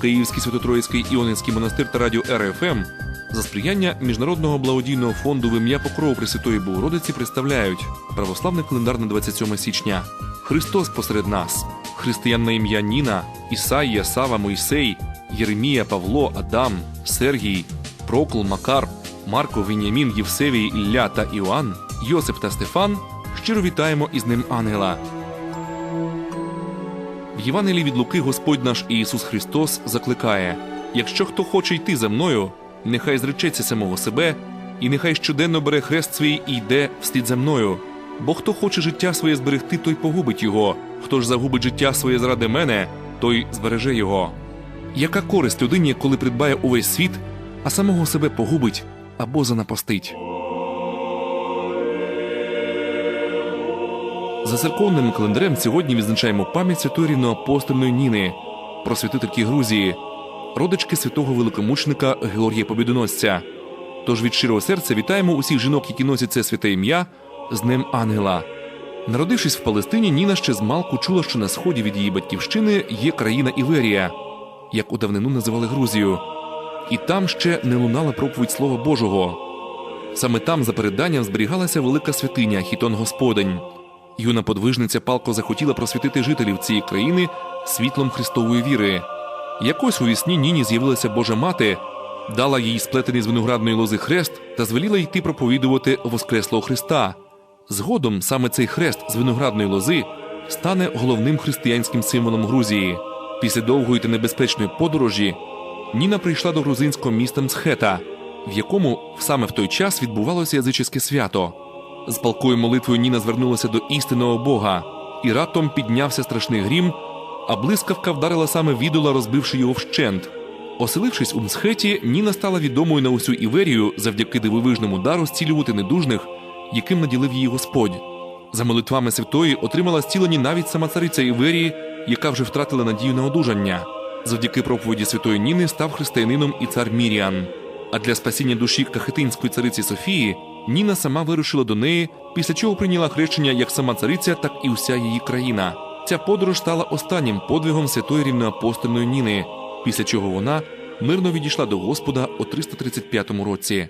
Київський Святотроїцький Іонинський монастир та радіо РФМ за сприяння Міжнародного благодійного фонду в ім'я Покрову Пресвятої Богородиці представляють православний календар на 27 січня. Христос посеред нас, християн на ім'я Ніна, Ісаїя, Сава, Мойсей, Єремія, Павло, Адам, Сергій, Прокл, Макар, Марко, Веніамін, Євсевій, Ілля та Іоанн, Йосип та Стефан. Щиро вітаємо із ним ангела. В Євангелії від Луки Господь наш Ісус Христос закликає: якщо хто хоче йти за мною, нехай зречеться самого себе, і нехай щоденно бере хрест свій і йде вслід за мною. Бо хто хоче життя своє зберегти, той погубить його. Хто ж загубить життя своє заради мене, той збереже його. Яка користь людині, коли придбає увесь світ, а самого себе погубить або занапастить? За церковним календарем сьогодні відзначаємо пам'ять святої рівноапостольної Ніни, просвятительки Грузії, родички святого великомучника Георгія Побідоносця. Тож від щирого серця вітаємо усіх жінок, які носять це святе ім'я з Днем Ангела. Народившись в Палестині, Ніна ще з малку чула, що на сході від її батьківщини є країна Іверія, як у давнину називали Грузію. І там ще не лунала проповідь Слова Божого. Саме там, за переданням, зберігалася велика святиня Хітон Господень. Юна подвижниця палко захотіла просвітити жителів цієї країни світлом Христової віри. Якось у вісні Ніні з'явилася Божа мати, дала їй сплетений з виноградної лози хрест та звеліла йти проповідувати Воскреслого Христа. Згодом саме цей хрест з виноградної лози стане головним християнським символом Грузії. Після довгої та небезпечної подорожі Ніна прийшла до грузинського міста Мцхета, в якому саме в той час відбувалося язичське свято. З палкою молитвою Ніна звернулася до істинного Бога, і раптом піднявся страшний грім, а блискавка вдарила саме в ідола, розбивши його вщент. Оселившись у Мсхеті, Ніна стала відомою на усю Іверію завдяки дивовижному дару зцілювати недужних, яким наділив її Господь. За молитвами святої отримала зцілені навіть сама цариця Іверії, яка вже втратила надію на одужання. Завдяки проповіді святої Ніни став християнином і цар Міріан. А для спасіння душі кахетинської цариці Софії Ніна сама вирушила до неї, після чого прийняла хрещення як сама цариця, так і вся її країна. Ця подорож стала останнім подвигом святої рівноапостольної Ніни, після чого вона мирно відійшла до Господа у 335 році.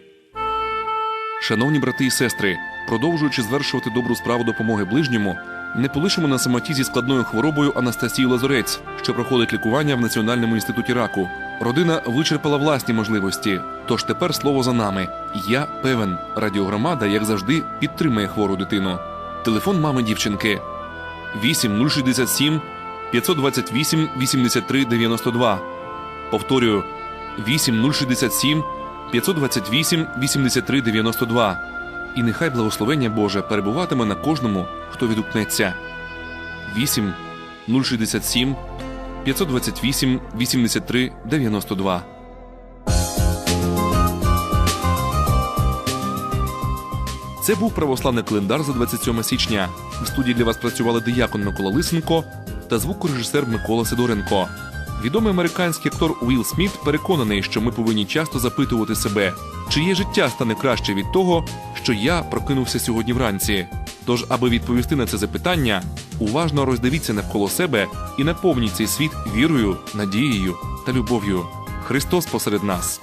Шановні брати і сестри, продовжуючи звершувати добру справу допомоги ближньому, не полишимо на самоті зі складною хворобою Анастасію Лазорець, що проходить лікування в Національному інституті раку. Родина вичерпала власні можливості. Тож тепер слово за нами. Я певен, радіогромада, як завжди, підтримує хвору дитину. Телефон мами дівчинки 8 067 528 83 92. Повторюю 8 067 528 83 92. І нехай благословення Боже перебуватиме на кожному, хто відгукнеться. 8 067 528 83 92. Це був православний календар за 27 січня. В студії для вас працювали диякон Микола Лисенко та звукорежисер Микола Сидоренко. Відомий американський актор Уілл Сміт переконаний, що ми повинні часто запитувати себе, чиє життя стане краще від того, що я прокинувся сьогодні вранці. Тож, аби відповісти на це запитання, уважно роздивіться навколо себе і наповніть цей світ вірою, надією та любов'ю. Христос посеред нас.